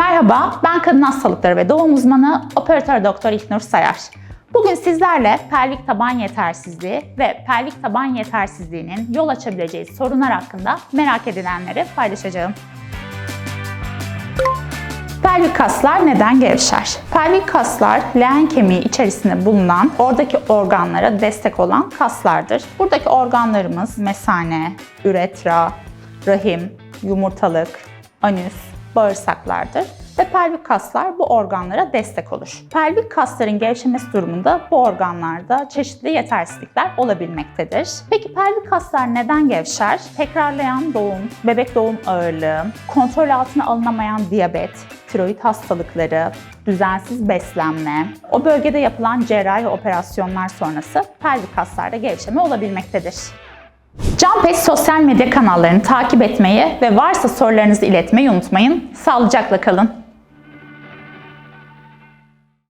Merhaba, ben kadın hastalıkları ve doğum uzmanı operatör doktor İlknur Sayar. Bugün sizlerle pelvik taban yetersizliği ve pelvik taban yetersizliğinin yol açabileceği sorunlar hakkında merak edilenleri paylaşacağım. Pelvik kaslar neden gevşer? Pelvik kaslar leğen kemiği içerisinde bulunan oradaki organlara destek olan kaslardır. Buradaki organlarımız mesane, üretra, rahim, yumurtalık, anüs, bağırsaklardır ve pelvik kaslar bu organlara destek olur. Pelvik kasların gevşemesi durumunda bu organlarda çeşitli yetersizlikler olabilmektedir. Peki pelvik kaslar neden gevşer? Tekrarlayan doğum, bebek doğum ağırlığı, kontrol altına alınamayan diyabet, tiroid hastalıkları, düzensiz beslenme, o bölgede yapılan cerrahi operasyonlar sonrası pelvik kaslarda gevşeme olabilmektedir. Canpet sosyal medya kanallarını takip etmeyi ve varsa sorularınızı iletmeyi unutmayın. Sağlıcakla kalın.